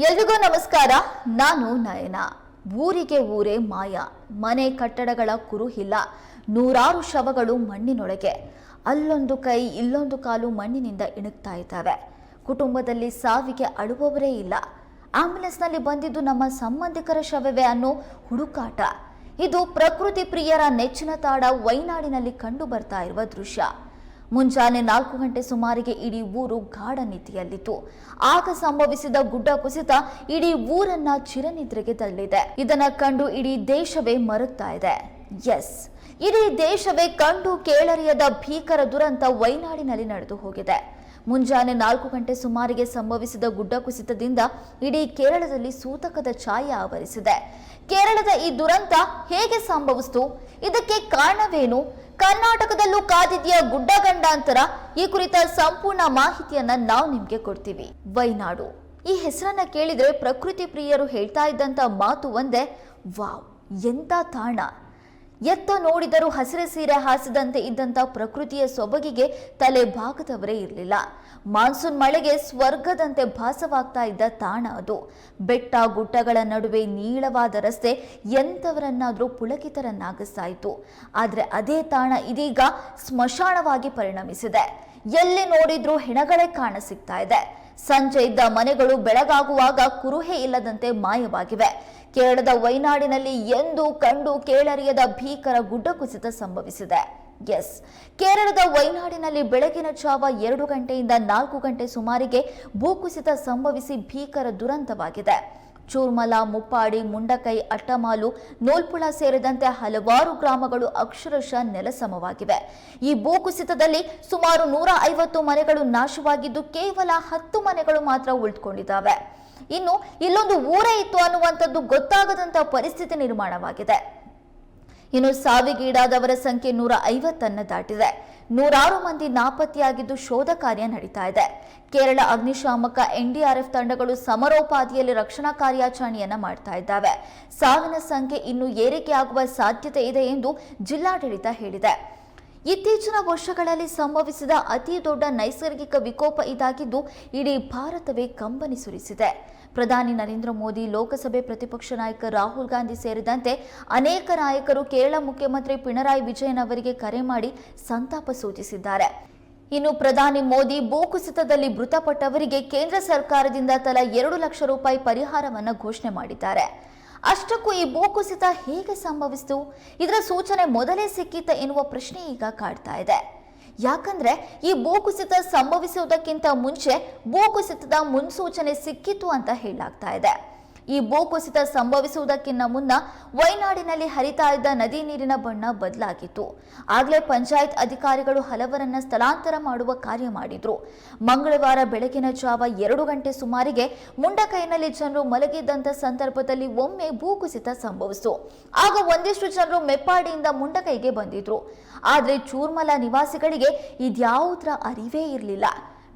ಎಲ್ರಿಗೂ ನಮಸ್ಕಾರ. ನಾನು ನಯನ. ಊರಿಗೆ ಊರೇ ಮಾಯ. ಮನೆ ಕಟ್ಟಡಗಳ ಕುರುಹಿಲ್ಲ. ನೂರಾರು ಶವಗಳು ಮಣ್ಣಿನೊಳಗೆ. ಅಲ್ಲೊಂದು ಕೈ, ಇಲ್ಲೊಂದು ಕಾಲು ಮಣ್ಣಿನಿಂದ ಇಣುಕ್ತಾ ಇದ್ದಾವೆ. ಕುಟುಂಬದಲ್ಲಿ ಸಾವಿಗೆ ಅಳುವವರೇ ಇಲ್ಲ. ಆಂಬ್ಯುಲೆನ್ಸ್ನಲ್ಲಿ ಬಂದಿದ್ದು ನಮ್ಮ ಸಂಬಂಧಿಕರ ಶವವೇ ಅನ್ನೋ ಹುಡುಕಾಟ. ಇದು ಪ್ರಕೃತಿ ಪ್ರಿಯರ ನೆಚ್ಚಿನ ತಾಡ ವೈನಾಡಿನಲ್ಲಿ ಕಂಡು ಬರ್ತಾ ಇರುವ ದೃಶ್ಯ. ಮುಂಜಾನೆ ನಾಲ್ಕು ಗಂಟೆ ಸುಮಾರಿಗೆ ಇಡೀ ಊರು ಗಾಢ ನಿಧಿಯಲ್ಲಿತ್ತು ಆಗ ಸಂಭವಿಸಿದ ಗುಡ್ಡ ಕುಸಿತ ಇಡೀ ಊರನ್ನ ಚಿರನಿದ್ರೆಗೆ ತಳ್ಳಿದೆ. ಇದನ್ನ ಕಂಡು ಇಡೀ ದೇಶವೇ ಮರುತ್ತಾ ಇದೆ. ಎಸ್ ಇಡೀ ದೇಶವೇ ಕಂಡು ಕೇಳರಿಯದ ಭೀಕರ ದುರಂತ ವೈನಾಡಿನಲ್ಲಿ ನಡೆದು ಹೋಗಿದೆ. ಮುಂಜಾನೆ ನಾಲ್ಕು ಗಂಟೆ ಸುಮಾರಿಗೆ ಸಂಭವಿಸಿದ ಗುಡ್ಡ ಕುಸಿತದಿಂದ ಇಡೀ ಕೇರಳದಲ್ಲಿ ಸೂತಕದ ಛಾಯೆ ಆವರಿಸಿದೆ. ಕೇರಳದ ಈ ದುರಂತ ಹೇಗೆ ಸಂಭವಿಸಿತು? ಇದಕ್ಕೆ ಕಾರಣವೇನು? ಕರ್ನಾಟಕದಲ್ಲೂ ಕಾದಿದೆಯ ಗುಡ್ಡ ಗಂಡಾಂತರ? ಈ ಕುರಿತ ಸಂಪೂರ್ಣ ಮಾಹಿತಿಯನ್ನ ನಾವು ನಿಮ್ಗೆ ಕೊಡ್ತೀವಿ. ವೈನಾಡು. ಈ ಹೆಸರನ್ನ ಕೇಳಿದ್ರೆ ಪ್ರಕೃತಿ ಪ್ರಿಯರು ಹೇಳ್ತಾ ಇದ್ದಂತ ಮಾತು ಒಂದೇ, ವಾವ್, ಎಂತ ತಾಣ! ಎತ್ತ ನೋಡಿದರೂ ಹಸಿರು ಸೀರೆ ಹಾಸಿದಂತೆ ಇದ್ದಂತ ಪ್ರಕೃತಿಯ ಸೊಬಗಿಗೆ ತಲೆ ಭಾಗದವರೇ ಇರಲಿಲ್ಲ. ಮಾನ್ಸೂನ್ ಮಳೆಗೆ ಸ್ವರ್ಗದಂತೆ ಭಾಸವಾಗ್ತಾ ಇದ್ದ ತಾಣ ಅದು. ಬೆಟ್ಟ ಗುಡ್ಡಗಳ ನಡುವೆ ನೀಳವಾದ ರಸ್ತೆ ಎಂಥವರನ್ನಾದರೂ ಪುಳಕಿತರನ್ನಾಗಿಸ್ತಾ ಆದರೆ ಅದೇ ತಾಣ ಇದೀಗ ಸ್ಮಶಾನವಾಗಿ ಪರಿಣಮಿಸಿದೆ. ಎಲ್ಲಿ ನೋಡಿದ್ರೂ ಹೆಣಗಳೇ ಕಾಣಸಿಗ್ತಾ ಇದೆ. ಸಂಜೆ ಇದ್ದ ಮನೆಗಳು ಬೆಳಗಾಗುವಾಗ ಕುರುಹೆ ಇಲ್ಲದಂತೆ ಮಾಯವಾಗಿವೆ. ಕೇರಳದ ವೈನಾಡಿನಲ್ಲಿ ಎಂದು ಕಂಡು ಕೇಳರಿಯದ ಭೀಕರ ಗುಡ್ಡ ಕುಸಿತ ಸಂಭವಿಸಿದೆ. ಎಸ್. ಕೇರಳದ ವೈನಾಡಿನಲ್ಲಿ ಬೆಳಗಿನ ಜಾವ ಎರಡು ಗಂಟೆಯಿಂದ ನಾಲ್ಕು ಗಂಟೆ ಸುಮಾರಿಗೆ ಭೂಕುಸಿತ ಸಂಭವಿಸಿ ಭೀಕರ ದುರಂತವಾಗಿದೆ. ಚೂರ್ಮಲ, ಮುಪ್ಪಾಡಿ, ಮುಂಡಕೈ, ಅಟ್ಟಮಾಲು, ನೋಲ್ಪುಳ ಸೇರಿದಂತೆ ಹಲವಾರು ಗ್ರಾಮಗಳು ಅಕ್ಷರಶಃ ನೆಲಸಮವಾಗಿವೆ. ಈ ಭೂಕುಸಿತದಲ್ಲಿ ಸುಮಾರು ನೂರ ಐವತ್ತು ಮನೆಗಳು ನಾಶವಾಗಿದ್ದು ಕೇವಲ ಹತ್ತು ಮನೆಗಳು ಮಾತ್ರ ಉಳಿದುಕೊಂಡಿದ್ದಾವೆ. ಇನ್ನು ಇಲ್ಲೊಂದು ಊರೇ ಇತ್ತು ಅನ್ನುವಂಥದ್ದು ಗೊತ್ತಾಗದಂತ ಪರಿಸ್ಥಿತಿ ನಿರ್ಮಾಣವಾಗಿದೆ. ಇನ್ನು ಸಾವಿಗೀಡಾದವರ ಸಂಖ್ಯೆ ನೂರ ಐವತ್ತನ್ನು ದಾಟಿದೆ. ನೂರಾರು ಮಂದಿ ನಾಪತ್ತೆಯಾಗಿದ್ದು ಶೋಧ ಕಾರ್ಯ ನಡೀತಾ ಇದೆ. ಕೇರಳ ಅಗ್ನಿಶಾಮಕ ಎನ್ಡಿಆರ್ಎಫ್ ತಂಡಗಳು ಸಮರೋಪಾದಿಯಲ್ಲಿ ರಕ್ಷಣಾ ಕಾರ್ಯಾಚರಣೆಯನ್ನು ಮಾಡ್ತಾ ಇದ್ದಾವೆ. ಸಾವಿನ ಸಂಖ್ಯೆ ಇನ್ನೂ ಏರಿಕೆಯಾಗುವ ಸಾಧ್ಯತೆ ಇದೆ ಎಂದು ಜಿಲ್ಲಾಡಳಿತ ಹೇಳಿದೆ. ಇತ್ತೀಚಿನ ವರ್ಷಗಳಲ್ಲಿ ಸಂಭವಿಸಿದ ಅತಿ ದೊಡ್ಡ ನೈಸರ್ಗಿಕ ವಿಕೋಪ ಇದಾಗಿದ್ದು ಇಡೀ ಭಾರತವೇ ಕಂಬನಿ ಸುರಿಸಿದೆ. ಪ್ರಧಾನಿ ನರೇಂದ್ರ ಮೋದಿ, ಲೋಕಸಭೆ ಪ್ರತಿಪಕ್ಷ ನಾಯಕ ರಾಹುಲ್ ಗಾಂಧಿ ಸೇರಿದಂತೆ ಅನೇಕ ನಾಯಕರು ಕೇರಳ ಮುಖ್ಯಮಂತ್ರಿ ಪಿಣರಾಯಿ ವಿಜಯನ್ ಅವರಿಗೆ ಕರೆ ಮಾಡಿ ಸಂತಾಪ ಸೂಚಿಸಿದ್ದಾರೆ. ಇನ್ನು ಪ್ರಧಾನಿ ಮೋದಿ ಭೂಕುಸಿತದಲ್ಲಿ ಮೃತಪಟ್ಟವರಿಗೆ ಕೇಂದ್ರ ಸರ್ಕಾರದಿಂದ ತಲಾ ಎರಡು ಲಕ್ಷ ರೂಪಾಯಿ ಪರಿಹಾರವನ್ನು ಘೋಷಣೆ ಮಾಡಿದ್ದಾರೆ. ಅಷ್ಟಕ್ಕೂ ಈ ಭೂಕುಸಿತ ಹೇಗೆ ಸಂಭವಿಸಿತು? ಇದರ ಸೂಚನೆ ಮೊದಲೇ ಸಿಕ್ಕಿತ ಎನ್ನುವ ಪ್ರಶ್ನೆ ಈಗ ಕಾಡ್ತಾ ಇದೆ. ಯಾಕಂದ್ರೆ ಈ ಭೂಕುಸಿತ ಸಂಭವಿಸುವುದಕ್ಕಿಂತ ಮುಂಚೆ ಭೂಕುಸಿತದ ಮುನ್ಸೂಚನೆ ಸಿಕ್ಕಿತ್ತು ಅಂತ ಹೇಳಲಾಗ್ತಾ ಇದೆ. ಈ ಭೂಕುಸಿತ ಸಂಭವಿಸುವುದಕ್ಕಿಂತ ಮುನ್ನ ವೈನಾಡಿನಲ್ಲಿ ಹರಿತಾ ಇದ್ದ ನದಿ ನೀರಿನ ಬಣ್ಣ ಬದಲಾಗಿತ್ತು. ಆಗಲೇ ಪಂಚಾಯತ್ ಅಧಿಕಾರಿಗಳು ಹಲವರನ್ನ ಸ್ಥಳಾಂತರ ಮಾಡುವ ಕಾರ್ಯ ಮಾಡಿದ್ರು. ಮಂಗಳವಾರ ಬೆಳಗಿನ ಜಾವ ಎರಡು ಗಂಟೆ ಸುಮಾರಿಗೆ ಮುಂಡಕೈನಲ್ಲಿ ಜನರು ಮಲಗಿದ್ದಂಥ ಸಂದರ್ಭದಲ್ಲಿ ಒಮ್ಮೆ ಭೂಕುಸಿತ ಸಂಭವಿಸಿತು. ಆಗ ಒಂದಿಷ್ಟು ಜನರು ಮೆಪ್ಪಾಡಿಯಿಂದ ಮುಂಡಕೈಗೆ ಬಂದಿದ್ರು. ಆದ್ರೆ ಚೂರ್ಮಲ ನಿವಾಸಿಗಳಿಗೆ ಇದ್ಯಾವುದರ ಅರಿವೇ ಇರಲಿಲ್ಲ.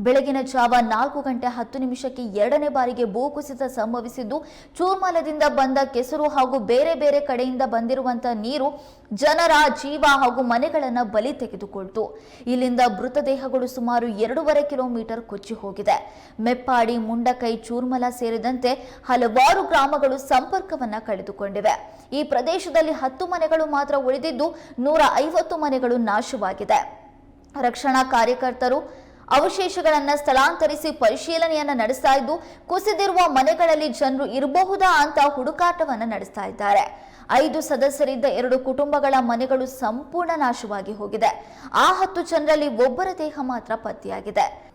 ಬೆಳಗಿನ ಜಾವ ನಾಲ್ಕು ಗಂಟೆ ಹತ್ತು ನಿಮಿಷಕ್ಕೆ ಎರಡನೇ ಬಾರಿಗೆ ಭೂಕುಸಿತ ಸಂಭವಿಸಿದ್ದು, ಚೂರ್ಮಲದಿಂದ ಬಂದ ಕೆಸರು ಹಾಗೂ ಬೇರೆ ಬೇರೆ ಕಡೆಯಿಂದ ಬಂದಿರುವಂತಹ ನೀರು ಜನರ ಜೀವ ಹಾಗೂ ಮನೆಗಳನ್ನ ಬಲಿ ತೆಗೆದುಕೊಳ್ತು. ಇಲ್ಲಿಂದ ಮೃತದೇಹಗಳು ಸುಮಾರು ಎರಡೂವರೆ ಕಿಲೋಮೀಟರ್ ಕೊಚ್ಚಿ ಹೋಗಿದೆ. ಮೆಪ್ಪಾಡಿ, ಮುಂಡಕೈ, ಚೂರ್ಮಲ ಸೇರಿದಂತೆ ಹಲವಾರು ಗ್ರಾಮಗಳು ಸಂಪರ್ಕವನ್ನ ಕಳೆದುಕೊಂಡಿವೆ. ಈ ಪ್ರದೇಶದಲ್ಲಿ ಹತ್ತು ಮನೆಗಳು ಮಾತ್ರ ಉಳಿದಿದ್ದು, ನೂರ ಐವತ್ತು ಮನೆಗಳು ನಾಶವಾಗಿದೆ. ರಕ್ಷಣಾ ಕಾರ್ಯಕರ್ತರು ಅವಶೇಷಗಳನ್ನ ಸ್ಥಳಾಂತರಿಸಿ ಪರಿಶೀಲನೆಯನ್ನ ನಡೆಸ್ತಾ ಇದ್ದು, ಕುಸಿದಿರುವ ಮನೆಗಳಲ್ಲಿ ಜನರು ಇರಬಹುದಾ ಅಂತ ಹುಡುಕಾಟವನ್ನ ನಡೆಸ್ತಾ ಇದ್ದಾರೆ. ಐದು ಸದಸ್ಯರಿದ್ದ ಎರಡು ಕುಟುಂಬಗಳ ಮನೆಗಳು ಸಂಪೂರ್ಣ ನಾಶವಾಗಿ ಹೋಗಿದೆ. ಆ ಹತ್ತು ಜನರಲ್ಲಿ ಒಬ್ಬರ ದೇಹ ಮಾತ್ರ ಪತ್ತೆಯಾಗಿದೆ.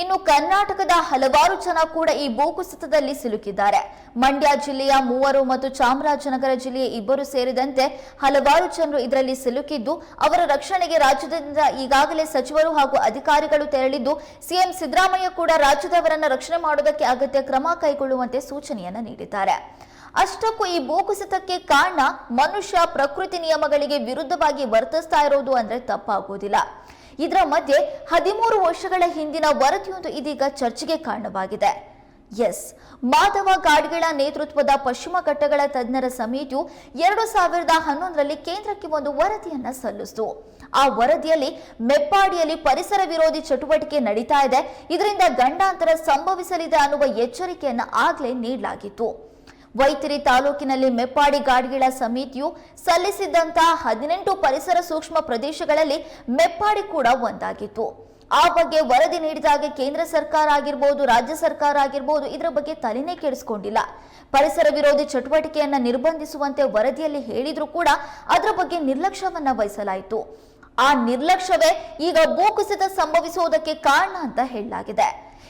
ಇನ್ನು ಕರ್ನಾಟಕದ ಹಲವಾರು ಜನ ಕೂಡ ಈ ಭೂಕುಸಿತದಲ್ಲಿ ಸಿಲುಕಿದ್ದಾರೆ. ಮಂಡ್ಯ ಜಿಲ್ಲೆಯ ಮೂವರು ಮತ್ತು ಚಾಮರಾಜನಗರ ಜಿಲ್ಲೆಯ ಇಬ್ಬರು ಸೇರಿದಂತೆ ಹಲವಾರು ಜನರು ಇದರಲ್ಲಿ ಸಿಲುಕಿದ್ದು, ಅವರ ರಕ್ಷಣೆಗೆ ರಾಜ್ಯದಿಂದ ಈಗಾಗಲೇ ಸಚಿವರು ಹಾಗೂ ಅಧಿಕಾರಿಗಳು ತೆರಳಿದ್ದು, ಸಿಎಂ ಸಿದ್ದರಾಮಯ್ಯ ಕೂಡ ರಾಜ್ಯದವರನ್ನ ರಕ್ಷಣೆ ಮಾಡೋದಕ್ಕೆ ಅಗತ್ಯ ಕ್ರಮ ಕೈಗೊಳ್ಳುವಂತೆ ಸೂಚನೆಯನ್ನ ನೀಡಿದ್ದಾರೆ. ಅಷ್ಟಕ್ಕೂ ಈ ಭೂಕುಸಿತಕ್ಕೆ ಕಾರಣ ಮನುಷ್ಯ ಪ್ರಕೃತಿ ನಿಯಮಗಳಿಗೆ ವಿರುದ್ಧವಾಗಿ ವರ್ತಿಸ್ತಾ ಇರೋದು ಅಂದ್ರೆ ತಪ್ಪಾಗೋದಿಲ್ಲ. ಇದರ ಮಧ್ಯೆ ಹದಿಮೂರು ವರ್ಷಗಳ ಹಿಂದಿನ ವರದಿಯೊಂದು ಇದೀಗ ಚರ್ಚೆಗೆ ಕಾರಣವಾಗಿದೆ. ಎಸ್, ಮಾಧವ ಗಾಡ್ಗಿಳ ನೇತೃತ್ವದ ಪಶ್ಚಿಮ ಘಟ್ಟಗಳ ತಜ್ಞರ ಸಮಿತಿಯು ಎರಡು ಸಾವಿರದ ಹನ್ನೊಂದರಲ್ಲಿ ಕೇಂದ್ರಕ್ಕೆ ಒಂದು ವರದಿಯನ್ನ ಸಲ್ಲಿಸಿತು. ಆ ವರದಿಯಲ್ಲಿ ಮೆಪ್ಪಾಡಿಯಲ್ಲಿ ಪರಿಸರ ವಿರೋಧಿ ಚಟುವಟಿಕೆ ನಡೀತಾ ಇದೆ. ಇದರಿಂದ ಗಂಡಾಂತರ ಸಂಭವಿಸಲಿದೆ ಅನ್ನುವ ಎಚ್ಚರಿಕೆಯನ್ನು ಆಗಲೇ ನೀಡಲಾಗಿತ್ತು. ವೈತಿರಿ ತಾಲೂಕಿನಲ್ಲಿ ಮೆಪ್ಪಾಡಿ ಗಾಡ್ಗಿಳ ಸಮಿತಿಯು ಸಲ್ಲಿಸಿದ್ದಂತಹ ಹದಿನೆಂಟು ಪರಿಸರ ಸೂಕ್ಷ್ಮ ಪ್ರದೇಶಗಳಲ್ಲಿ ಮೆಪ್ಪಾಡಿ ಕೂಡ ಒಂದಾಗಿತ್ತು. ಆ ಬಗ್ಗೆ ವರದಿ ನೀಡಿದಾಗ ಕೇಂದ್ರ ಸರ್ಕಾರ ಆಗಿರ್ಬೋದು, ರಾಜ್ಯ ಸರ್ಕಾರ ಆಗಿರ್ಬೋದು, ಇದರ ಬಗ್ಗೆ ತಲೆನೇ ಕೆಡಿಸ್ಕೊಂಡಿಲ್ಲ. ಪರಿಸರ ವಿರೋಧಿ ಚಟುವಟಿಕೆಯನ್ನ ನಿರ್ಬಂಧಿಸುವಂತೆ ವರದಿಯಲ್ಲಿ ಹೇಳಿದ್ರು ಕೂಡ ಅದರ ಬಗ್ಗೆ ನಿರ್ಲಕ್ಷ್ಯವನ್ನ ವಹಿಸಲಾಯಿತು. ಆ ನಿರ್ಲಕ್ಷ್ಯವೇ ಈಗ ಭೂಕುಸಿತ ಸಂಭವಿಸುವುದಕ್ಕೆ ಕಾರಣ ಅಂತ ಹೇಳಲಾಗಿದೆ.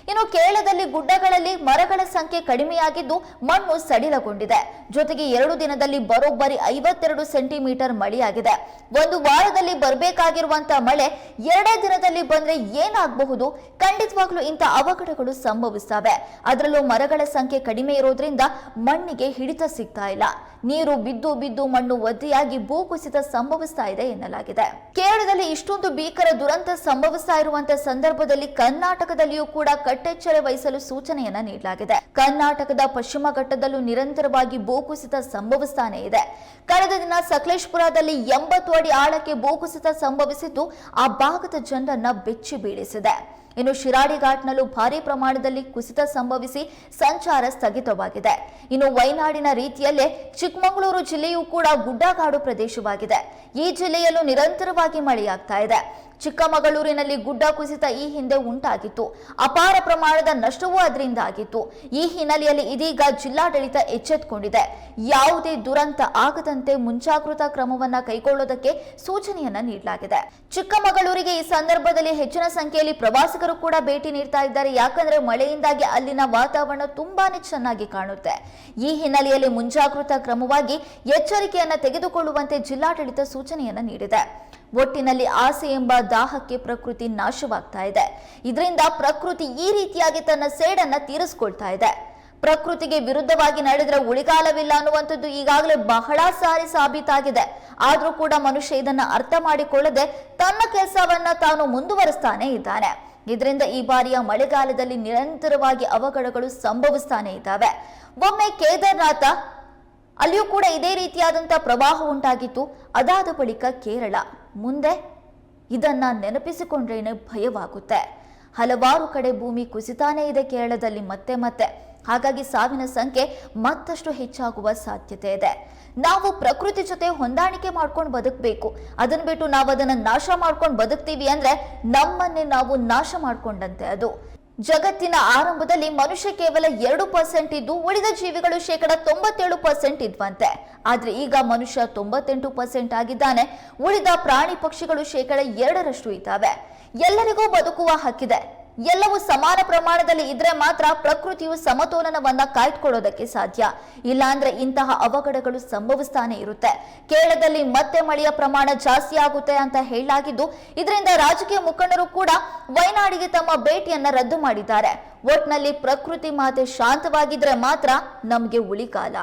ಇನ್ನು ಕೇರಳದಲ್ಲಿ ಗುಡ್ಡಗಳಲ್ಲಿ ಮರಗಳ ಸಂಖ್ಯೆ ಕಡಿಮೆಯಾಗಿದ್ದು ಮಣ್ಣು ಸಡಿಲಗೊಂಡಿದೆ. ಜೊತೆಗೆ ಎರಡು ದಿನದಲ್ಲಿ ಬರೋಬ್ಬರಿ ಐವತ್ತೆರಡು ಸೆಂಟಿಮೀಟರ್ ಮಳೆಯಾಗಿದೆ. ಒಂದು ವಾರದಲ್ಲಿ ಬರಬೇಕಾಗಿರುವಂತಹ ಮಳೆ ಎರಡೇ ದಿನದಲ್ಲಿ ಬಂದ್ರೆ ಏನಾಗಬಹುದು? ಖಂಡಿತವಾಗ್ಲೂ ಇಂಥ ಅವಘಡಗಳು ಸಂಭವಿಸ್ತವೆ. ಅದರಲ್ಲೂ ಮರಗಳ ಸಂಖ್ಯೆ ಕಡಿಮೆ ಇರೋದ್ರಿಂದ ಮಣ್ಣಿಗೆ ಹಿಡಿತ ಸಿಗ್ತಾ ಇಲ್ಲ. ನೀರು ಬಿದ್ದು ಬಿದ್ದು ಮಣ್ಣು ಒದ್ದೆಯಾಗಿ ಭೂಕುಸಿತ ಸಂಭವಿಸ್ತಾ ಇದೆ ಎನ್ನಲಾಗಿದೆ. ಕೇರಳದಲ್ಲಿ ಇಷ್ಟೊಂದು ಭೀಕರ ದುರಂತ ಸಂಭವಿಸ್ತಾ ಇರುವಂತಹ ಸಂದರ್ಭದಲ್ಲಿ ಕರ್ನಾಟಕದಲ್ಲಿಯೂ ಕೂಡ ಕಟ್ಟೆಚ್ಚರ ವಹಿಸಲು ಸೂಚನೆಯನ್ನ ನೀಡಲಾಗಿದೆ. ಕರ್ನಾಟಕದ ಪಶ್ಚಿಮ ಘಟ್ಟದಲ್ಲೂ ನಿರಂತರವಾಗಿ ಭೂಕುಸಿತ ಸಂಭವಿಸ್ತಾನೆ ಇದೆ. ಕಳೆದ ದಿನ ಸಕಲೇಶ್ಪುರದಲ್ಲಿ ಎಂಬತ್ತು ಅಡಿ ಆಳಕ್ಕೆ ಭೂಕುಸಿತ ಸಂಭವಿಸಿದ್ದು, ಆ ಭಾಗದ ಜನರನ್ನ ಬೆಚ್ಚಿ ಬೀಳಿಸಿದೆ. ಇನ್ನು ಶಿರಾಡಿ ಘಾಟ್ನಲ್ಲೂ ಭಾರಿ ಪ್ರಮಾಣದಲ್ಲಿ ಕುಸಿತ ಸಂಭವಿಸಿ ಸಂಚಾರ ಸ್ಥಗಿತವಾಗಿದೆ. ಇನ್ನು ವೈನಾಡಿನ ರೀತಿಯಲ್ಲೇ ಚಿಕ್ಕಮಗಳೂರು ಜಿಲ್ಲೆಯೂ ಕೂಡ ಗುಡ್ಡಗಾಡು ಪ್ರದೇಶವಾಗಿದೆ. ಈ ಜಿಲ್ಲೆಯಲ್ಲೂ ನಿರಂತರವಾಗಿ ಮಳೆಯಾಗ್ತಾ ಇದೆ. ಚಿಕ್ಕಮಗಳೂರಿನಲ್ಲಿ ಗುಡ್ಡ ಕುಸಿತ ಈ ಹಿಂದೆ ಉಂಟಾಗಿತ್ತು. ಅಪಾರ ಪ್ರಮಾಣದ ನಷ್ಟವೂ ಅದರಿಂದ ಆಗಿತ್ತು. ಈ ಹಿನ್ನೆಲೆಯಲ್ಲಿ ಇದೀಗ ಜಿಲ್ಲಾಡಳಿತ ಎಚ್ಚೆತ್ತುಕೊಂಡಿದೆ ಯಾವುದೇ ದುರಂತ ಆಗದಂತೆ ಮುಂಜಾಗ್ರತಾ ಕ್ರಮವನ್ನ ಕೈಗೊಳ್ಳೋದಕ್ಕೆ ಸೂಚನೆಯನ್ನ ನೀಡಲಾಗಿದೆ. ಚಿಕ್ಕಮಗಳೂರಿಗೆ ಈ ಸಂದರ್ಭದಲ್ಲಿ ಹೆಚ್ಚಿನ ಸಂಖ್ಯೆಯಲ್ಲಿ ಪ್ರವಾಸಿಗರು ಕೂಡ ಭೇಟಿ ನೀಡ್ತಾ ಇದ್ದಾರೆ. ಯಾಕಂದ್ರೆ ಮಳೆಯಿಂದಾಗಿ ಅಲ್ಲಿನ ವಾತಾವರಣ ತುಂಬಾನೇ ಚೆನ್ನಾಗಿ ಕಾಣುತ್ತೆ. ಈ ಹಿನ್ನೆಲೆಯಲ್ಲಿ ಮುಂಜಾಗ್ರತಾ ಕ್ರಮವಾಗಿ ಎಚ್ಚರಿಕೆಯನ್ನ ತೆಗೆದುಕೊಳ್ಳುವಂತೆ ಜಿಲ್ಲಾಡಳಿತ ಸೂಚನೆಯನ್ನ ನೀಡಿದೆ. ಒಟ್ಟಿನಲ್ಲಿ ಆಸೆ ಎಂಬ ದಾಹಕ್ಕೆ ಪ್ರಕೃತಿ ನಾಶವಾಗ್ತಾ ಇದೆ. ಇದರಿಂದ ಪ್ರಕೃತಿ ಈ ರೀತಿಯಾಗಿ ತನ್ನ ಸೇಡನ್ನ ತೀರಿಸ್ಕೊಳ್ತಾ ಇದೆ. ಪ್ರಕೃತಿಗೆ ವಿರುದ್ಧವಾಗಿ ನಡೆದ್ರೆ ಉಳಿಗಾಲವಿಲ್ಲ ಅನ್ನುವಂಥದ್ದು ಈಗಾಗಲೇ ಬಹಳ ಸಾರಿ ಸಾಬೀತಾಗಿದೆ. ಆದ್ರೂ ಕೂಡ ಮನುಷ್ಯ ಇದನ್ನ ಅರ್ಥ ಮಾಡಿಕೊಳ್ಳದೆ ತನ್ನ ಕೆಲಸವನ್ನ ತಾನು ಮುಂದುವರಿಸ್ತಾನೆ ಇದ್ದಾನೆ. ಇದರಿಂದ ಈ ಬಾರಿಯ ಮಳೆಗಾಲದಲ್ಲಿ ನಿರಂತರವಾಗಿ ಅವಘಡಗಳು ಸಂಭವಿಸ್ತಾನೆ ಇದ್ದಾವೆ. ಒಮ್ಮೆ ಕೇದಾರ್ನಾಥ, ಅಲ್ಲಿಯೂ ಕೂಡ ಇದೇ ರೀತಿಯಾದಂಥ ಪ್ರವಾಹ ಉಂಟಾಗಿತ್ತು. ಅದಾದ ಬಳಿಕ ಕೇರಳ ಮುಂದೆ ಇದನ್ನ ನೆನಪಿಸಿಕೊಂಡ್ರೇನೆ ಭಯವಾಗುತ್ತೆ. ಹಲವಾರು ಕಡೆ ಭೂಮಿ ಕುಸಿತಾನೇ ಇದೆ ಕೇರಳದಲ್ಲಿ ಮತ್ತೆ ಮತ್ತೆ. ಹಾಗಾಗಿ ಸಾವಿನ ಸಂಖ್ಯೆ ಮತ್ತಷ್ಟು ಹೆಚ್ಚಾಗುವ ಸಾಧ್ಯತೆ ಇದೆ. ನಾವು ಪ್ರಕೃತಿ ಜೊತೆ ಹೊಂದಾಣಿಕೆ ಮಾಡ್ಕೊಂಡು ಬದುಕಬೇಕು. ಅದನ್ನ ಬಿಟ್ಟು ನಾವು ಅದನ್ನ ನಾಶ ಮಾಡ್ಕೊಂಡು ಬದುಕ್ತೀವಿ ಅಂದ್ರೆ ನಮ್ಮನ್ನೇ ನಾವು ನಾಶ ಮಾಡ್ಕೊಂಡಂತೆ ಅದು. ಜಗತ್ತಿನ ಆರಂಭದಲ್ಲಿ ಮನುಷ್ಯ ಕೇವಲ ಎರಡು ಪರ್ಸೆಂಟ್ ಇದ್ದು ಉಳಿದ ಜೀವಿಗಳು ಶೇಕಡ ತೊಂಬತ್ತೇಳು ಪರ್ಸೆಂಟ್ ಇದ್ವಂತೆ. ಆದ್ರೆ ಈಗ ಮನುಷ್ಯ ತೊಂಬತ್ತೆಂಟು ಪರ್ಸೆಂಟ್ ಆಗಿದ್ದಾನೆ. ಉಳಿದ ಪ್ರಾಣಿ ಪಕ್ಷಿಗಳು ಶೇಕಡ ಎರಡರಷ್ಟು ಇದ್ದಾವೆ. ಎಲ್ಲರಿಗೂ ಬದುಕುವ ಹಕ್ಕಿದೆ. ಎಲ್ಲವೂ ಸಮಾನ ಪ್ರಮಾಣದಲ್ಲಿ ಇದ್ರೆ ಮಾತ್ರ ಪ್ರಕೃತಿಯು ಸಮತೋಲನವನ್ನ ಕಾಯ್ದುಕೊಳ್ಳೋದಕ್ಕೆ ಸಾಧ್ಯ. ಇಲ್ಲಾಂದ್ರೆ ಇಂತಹ ಅವಘಡಗಳು ಸಂಭವಿಸ್ತಾನೆ ಇರುತ್ತೆ. ಕೇರಳದಲ್ಲಿ ಮತ್ತೆ ಮಳೆಯ ಪ್ರಮಾಣ ಜಾಸ್ತಿ ಆಗುತ್ತೆ ಅಂತ ಹೇಳಲಾಗಿದ್ದು, ಇದರಿಂದ ರಾಜಕೀಯ ಮುಖಂಡರು ಕೂಡ ವಯನಾಡಿಗೆ ತಮ್ಮ ಭೇಟಿಯನ್ನ ರದ್ದು ಮಾಡಿದ್ದಾರೆ. ಒಟ್ನಲ್ಲಿ ಪ್ರಕೃತಿ ಮಾತೆ ಶಾಂತವಾಗಿದ್ರೆ ಮಾತ್ರ ನಮಗೆ ಉಳಿಗಾಲ.